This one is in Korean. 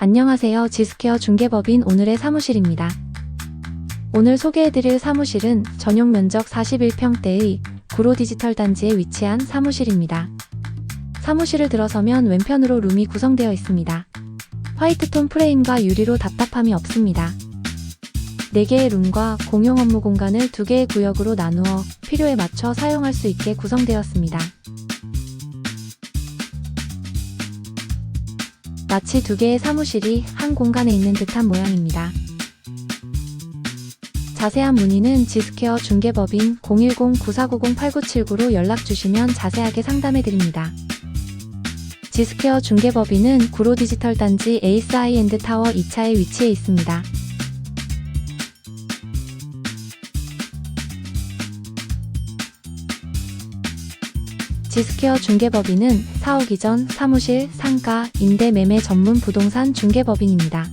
안녕하세요. 지스케어 중개법인 오늘의 사무실입니다. 오늘 소개해드릴 사무실은 전용 면적 41평대의 구로 디지털 단지에 위치한 사무실입니다. 사무실을 들어서면 왼편으로 룸이 구성되어 있습니다. 화이트톤 프레임과 유리로 답답함이 없습니다. 4개의 룸과 공용 업무 공간을 2개의 구역으로 나누어 필요에 맞춰 사용할 수 있게 구성되었습니다. 마치 두 개의 사무실이 한 공간에 있는 듯한 모양입니다. 자세한 문의는 지스케어 중개법인 010-9490-8979로 연락 주시면 자세하게 상담해 드립니다. 지스케어 중개법인은 구로 디지털 단지 에이스 하이엔드 타워 2차에 위치해 있습니다. 지스케어 중개법인은 사옥 이전, 사무실, 상가, 임대 매매 전문 부동산 중개법인입니다.